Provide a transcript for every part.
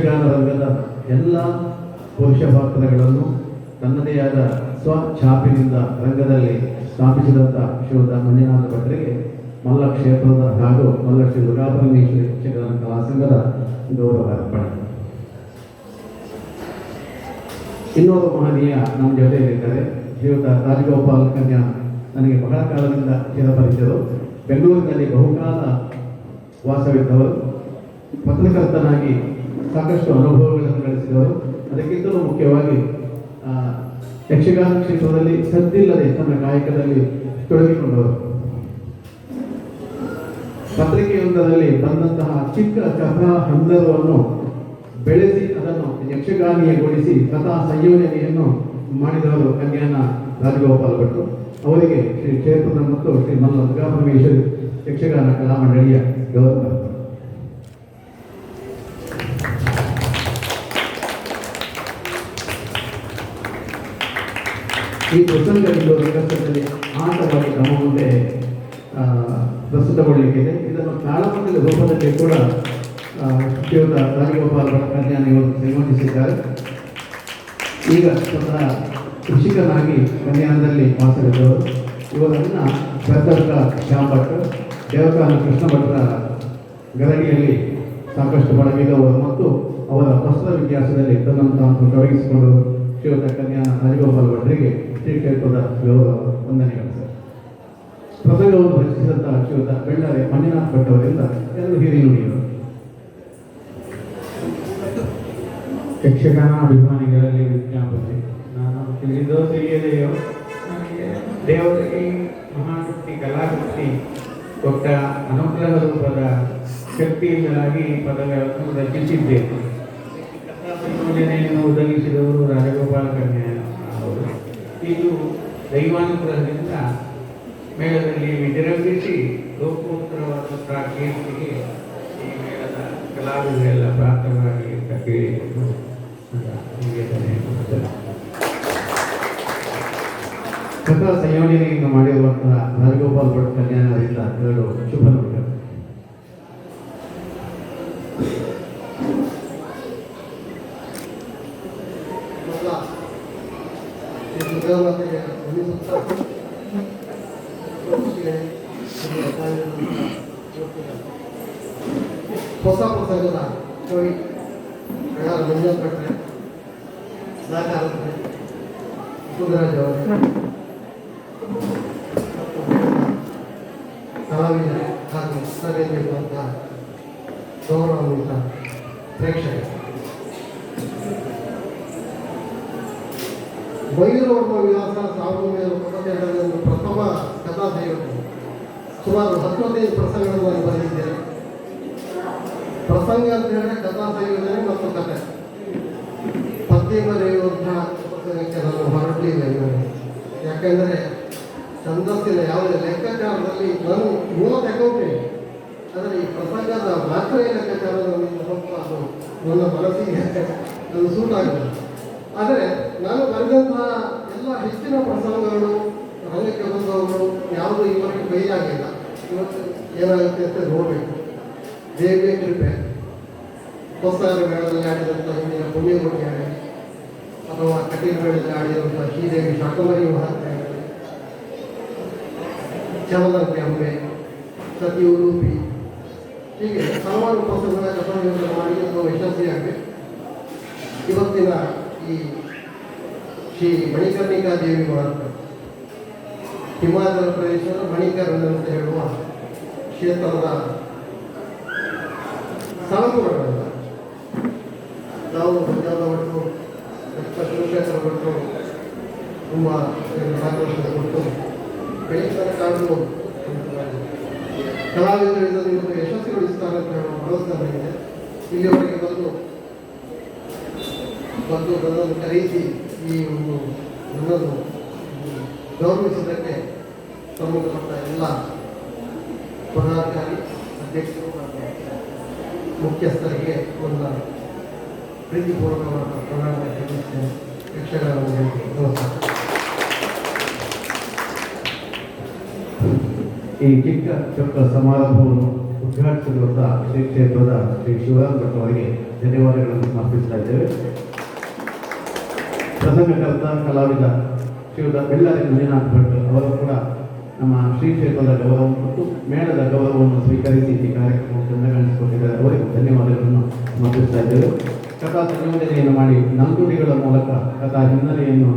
ಯಕ್ಷಗಾನ ರಂಗದ ಎಲ್ಲ ಪುರುಷ ಪಾತ್ರಗಳನ್ನು ತನ್ನದೇ ಆದ ಸ್ವ ರಂಗದಲ್ಲಿ ಸ್ಥಾಪಿಸಿದಂಥ ಶೋಧ ಮಂಜುನಾಥ ಭಟ್ರಿಗೆ ಮಲ್ಲ ಕ್ಷೇತ್ರದ ಹಾಗೂ ಮಲ್ಲ ಶ್ರೀ ದುರ್ಗಾಪರಮೇಶ್ವರಿ ಯಕ್ಷಗಾನ ಕಲಾ ಸಂಘದ ಗೌರವ ಅರ್ಪಣೆ. ಇನ್ನೊಬ್ಬ ಮಹನೀಯ ನಮ್ಮ ಜೊತೆಯಲ್ಲಿದ್ದಾರೆ. ಶ್ರೀಯುತ ರಾಜಗೋಪಾಲ್ ಕನ್ಯಾ ನನಗೆ ಬಹಳ ಕಾಲದಿಂದ ಚಿರಪರಿಚಿತರು. ಬೆಂಗಳೂರಿನಲ್ಲಿ ಬಹುಕಾಲ ವಾಸವಿದ್ದವರು. ಪತ್ರಕರ್ತನಾಗಿ ಸಾಕಷ್ಟು ಅನುಭವಗಳನ್ನು ಗಳಿಸಿದವರು ಅದಕ್ಕಿಂತಲೂ ಮುಖ್ಯವಾಗಿ ಯಕ್ಷಗಾನ ಕ್ಷೇತ್ರದಲ್ಲಿ ಸದ್ದಿಲ್ಲದೆ ತನ್ನ ಗಾಯಕದಲ್ಲಿ ತೊಡಗಿಕೊಂಡವರು. ಪತ್ರಿಕೆಯೊಂದರಲ್ಲಿ ಬಂದಂತಹ ಚಿಕ್ಕ ಕಥಾ ಹಂದರವನ್ನು ಬೆಳೆಸಿ ಅದನ್ನು ಯಕ್ಷಗಾನಿಯಗೊಳಿಸಿ ಕಥಾ ಸಂಯೋಜನೆಯನ್ನು ಮಾಡಿದವರು ಕನ್ಯಾನ ರಾಜಗೋಪಾಲ್ ಭಟ್ರು ಅವರಿಗೆ ಶ್ರೀ ಕ್ಷೇತ್ರದ ಮತ್ತು ಶ್ರೀ ಮಲ್ಲ ದುರ್ಗಾಪರಮೇಶ್ವರಿ ಯಕ್ಷಗಾನ ಕಲಾ ಮಂಡಳಿಯ ಗೌರವ. ಈ ರಂಗಸ್ಥಳದಲ್ಲಿ ಆಟವಾಗಿ ನಮ್ಮ ಆ, ಪ್ರಸ್ತುತಗೊಳ್ಳಲಿಕ್ಕಿದೆ ಇದನ್ನು ತಾಳಮಂಡಲ ರೂಪದಲ್ಲಿ ಕೂಡ ಶ್ರೀಯುತ ರಾಜಗೋಪಾಲ್ ಕಲ್ಯಾಣ ಇವರು ಸಂಯೋಜಿಸಿದ್ದಾರೆ ಈಗ ಸ್ವತಃ ಕೃಷಿಕನಾಗಿ ಕಲ್ಯಾಣದಲ್ಲಿ ಮಾತಾಡಿದವರು ಇವರನ್ನ ಪ್ರತರ್ಕ ಶ್ಯಾಮ್ ಭಟ್ ದೇವಕಾನ ಕೃಷ್ಣ ಭಟ್ರ ಗರಡಿಯಲ್ಲಿ ಸಾಕಷ್ಟು ಬಳಗಿದವರು ಮತ್ತು ಅವರ ವಸ್ತ್ರ ವಿನ್ಯಾಸದಲ್ಲಿ ತನ್ನನ್ನು ತಾನು ತೊಡಗಿಸಿಕೊಂಡು ಶ್ರೀಯುತ ಕನ್ಯಾ ರಾಜಗೋಪಾಲ್ ಭಟ್ರಿಗೆ. ಶ್ರೀ ಕ್ಷೇತ್ರದ ಗೌರವ ವಂದನೆಗಳು ಸರ್. ಪ್ರಸಂಗವನ್ನು ರಚಿಸಿದಂತಹ ಶ್ರೀಯುತ ಬೆಳ್ಳಾರೆ ಮಂಜುನಾಥ್ ಭಟ್ ಅವರಿಂದ ಎರಡು ಹಿರಿಯ ನುಡಿಗಳು. ಯಕ್ಷಗಾನ ಅಭಿಮಾನಿಗಳಲ್ಲಿ ವಿಜ್ಞಾಪನೆ. ನಾನು ತಿಳಿದೋ ತಿಳಿಯದೆಯೋ? ನನಗೆ ದೇವರಿಗೆ ಮಹಾಶಕ್ತಿ, ಕಲಾಶಕ್ತಿ, ಕೊಟ್ಟ ಅನುಗ್ರಹ ರೂಪದ ಶಕ್ತಿಯಿಂದಾಗಿ ಪದಗಳನ್ನು ರಚಿಸಿದ್ದೇನೆ. ಕಥಾ ಸಂಯೋಜನೆಯನ್ನು ಒದಗಿಸಿದವರು ರಾಜಗೋಪಾಲ ಕನ್ಯಾ. ಇದು ದೈವಾನುಗ್ರಹದಿಂದ ಮೇಳದಲ್ಲಿ ವಿಜೃಂಭಿಸಿ ಲೋಕೋತ್ತರವಾದಂತಹ ಕೀರ್ತಿಗೆ ಈ ಮೇಳದ ಕಲಾವಿದರೆಲ್ಲ ಪ್ರಾರ್ಥವಾಗಿ ಅಂತ ಕೇಳಿಕೊಂಡು. ಕಥಾ ಸಂಯೋಜನೆಯನ್ನು ಮಾಡಿರುವಂತಹ ರಾಜಗೋಪಾಲ್ ಭಟ್ ಕಲ್ಯಾಣ ಅವರಿಂದ ಎರಡು ಶುಭ 배우한테 어디서 조금씩 보사보사잖아 저희 내가 몇년 그래 나한테 안 그래 손들어줘 사람이나 가족, 사례들과 다 돌아옵니다. 프렉션. ಭೈರವರ್ಮ ವಿಲಾಸ ಸಾವಿರದ ಒಂಬೈನೂರ ಒಂದು ಪ್ರಥಮ ಕಥಾ ದೈವತೆ ಸುಮಾರು ಹತ್ತೊಂದೈದು ಪ್ರಸಂಗಗಳನ್ನು ನಾನು ಬರೆದಿದ್ದೇನೆ ಪ್ರಸಂಗ ಅಂತ ಹೇಳಿದ್ರೆ ಕಥಾ ಸಂಯೋಜನೆ ಮತ್ತು ಕಥೆ. ಪದ್ಯಮ ಬರೆಯುವಂತಹ ಪ್ರಸಂಗಕ್ಕೆ ನಾನು ಹೊರಟಿದ್ದೇನೆ. ಯಾಕೆಂದರೆ ಛಂದಸ್ಸಿನ ಯಾವುದೇ ಲೆಕ್ಕಾಚಾರದಲ್ಲಿ ನಾನು ಮೂಲ ಅಕೌಂಟೆ ಆದರೆ ಈ ಪ್ರಸಂಗದ ಮಾತ್ರ ಲೆಕ್ಕಾಚಾರದಲ್ಲಿ ಸ್ವಲ್ಪ ಅದು ನನ್ನ ಮನಸ್ಸಿಗೆ ಅದು ಸೂಟ್ ಆಗಲ್ಲ ಆದರೆ ನಾನು ಬರೆದಂತಹ ಎಲ್ಲ ಹೆಚ್ಚಿನ ಪ್ರಸಂಗಗಳು ರಂಗಕ್ಕೆ ಬಂದವರು ಯಾವುದೂ ಕೈ ಆಗಿಲ್ಲ ಇವತ್ತು ಏನಾಗುತ್ತೆ ಅಂತ ನೋಡಬೇಕು. ದೇವಿಯ ಕೃಪೆ. ಹೊಸ ಮೇಳದಲ್ಲಿ ಆಡಿದಂಥ ಹಿಂದಿನ ಪುಣ್ಯಗುಡಿ ಆಗಲಿ ಅಥವಾ ಕಟೀಲು ಮೇಳದಲ್ಲಿ ಆಡಿದಂಥ ಶ್ರೀದೇವಿ ಶಾಕಮರಿ ಮಹಾತ್ಮೆ ಚಮದಂತೆ ಅಂಬೆ ಸತಿ ಉಡುಪಿ ಹೀಗೆ ಹಲವಾರು ಪ್ರಸಂಗಗಳ ಕಥೆಗಳನ್ನು ಮಾಡಿ ಅದು ಯಶಸ್ವಿಯಾಗಬೇಕು. ಇವತ್ತಿನ ಈ ಶ್ರೀ ಮಣಿಕರ್ಣಿಕಾ ದೇವಿ ಮಹಾತ್ಮ ಹಿಮಾಚಲ ಪ್ರದೇಶದ ಮಣಿಕರ್ಣ ಅಂತ ಹೇಳುವ ಕ್ಷೇತ್ರದ ಸ್ಥಳಪುರಗಳಲ್ಲ ನಾವು ಮುಂಜಾನೆ ಡಾಕ್ಟರ್ ಶಿವಶೇಖರ ಭಟ್ರು ತುಂಬ ಮಾರ್ಗದರ್ಶನ ಕೊಟ್ಟು ಬೆಳೀತಾರೆ ನಿಮಗೆ ಕಲಾವಿದರು ಇದನ್ನು ಯಶಸ್ವಿಗೊಳಿಸ್ತಾರೆ ಅಂತ ಹೇಳುವ ಭರವಸೆ ನನಗಿದೆ ಇಲ್ಲಿಯವರೆಗೆ ಬಂದು ಬಂದು ನನ್ನನ್ನು ಕರೆಯಿಸಿ ಈ ಒಂದು ನನ್ನನ್ನು ಗೌರವಿಸಿದ್ದಕ್ಕೆ ಸಂಬಂಧಪಟ್ಟ ಎಲ್ಲ ಪದಾಧಿಕಾರಿ ಅಧ್ಯಕ್ಷರು ಮುಖ್ಯಸ್ಥರಿಗೆ ಒಂದು ಪ್ರೀತಿಪೂರ್ವಕವಾದ ಪ್ರಣಾಮ ಯಕ್ಷಗಾನ ಈ ಚಿಕ್ಕ ಚೊಕ್ಕ ಸಮಾರಂಭವನ್ನು ಉದ್ಘಾಟಿಸಿರುವಂತಹ ಶ್ರೀ ಕ್ಷೇತ್ರದ ಶ್ರೀ ಶಿವರಾಮ್ ಭಟ್ ಅವರಿಗೆ ಧನ್ಯವಾದಗಳನ್ನು ಸಮರ್ಪಿಸ್ತಾ ಇದ್ದೇವೆ. ಪ್ರಸಂಗಕರ್ತ ಕಲಾವಿದ ಶ್ರೀಯುತ ಬೆಳ್ಳಾರಿ ಮಂಜುನಾಥ್ ಭಟ್ ಅವರು ಕೂಡ ನಮ್ಮ ಶ್ರೀ ಕ್ಷೇತ್ರದ ಗೌರವ ಮತ್ತು ಮೇಳದ ಗೌರವವನ್ನು ಸ್ವೀಕರಿಸಿ ಈ ಕಾರ್ಯಕ್ರಮವನ್ನು ಚಂದಗಾಣಿಸಿಕೊಂಡಿದ್ದಾರೆ ಅವರಿಗೆ ಧನ್ಯವಾದಗಳನ್ನು ಸಮರ್ಪಿಸ್ತಾ ಇದ್ದೇವೆ. ಕಥಾ ಸಂಯೋಜನೆಯನ್ನು ಮಾಡಿ ನಂದುಡಿಗಳ ಮೂಲಕ ಕಥಾ ಹಿನ್ನೆಲೆಯನ್ನು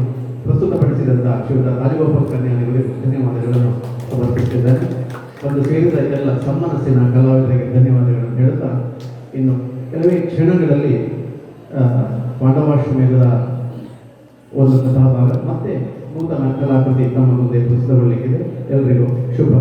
ಪ್ರಸ್ತುತಪಡಿಸಿದಂಥ ಶ್ರೀಯುತ ರಾಜಗೋಪಾಲ್ ಕನ್ಯಾನಿಗಳಿಗೆ ಧನ್ಯವಾದಗಳನ್ನು ಸಮರ್ಪಿಸಿದ್ದಾರೆ ಒಂದು ಸೇರಿದ ಎಲ್ಲ ಸಮ್ಮನಸ್ಸಿನ ಕಲಾವಿದರಿಗೆ ಧನ್ಯವಾದಗಳನ್ನು ಹೇಳುತ್ತಾ ಇನ್ನು ಕೆಲವೇ ಕ್ಷಣಗಳಲ್ಲಿ ಪಾಂಡವಾಶ್ವಮೇಧದ ಒಂದು ಭಾಗ ಮತ್ತೆ ನೂತನ ಕಲಾಕೃತಿ ತಮ್ಮ ಮುಂದೆ ಪ್ರಸ್ತುತಗೊಳ್ಳಲಿಕ್ಕಿದೆ ಎಲ್ಲರಿಗೂ ಶುಭ.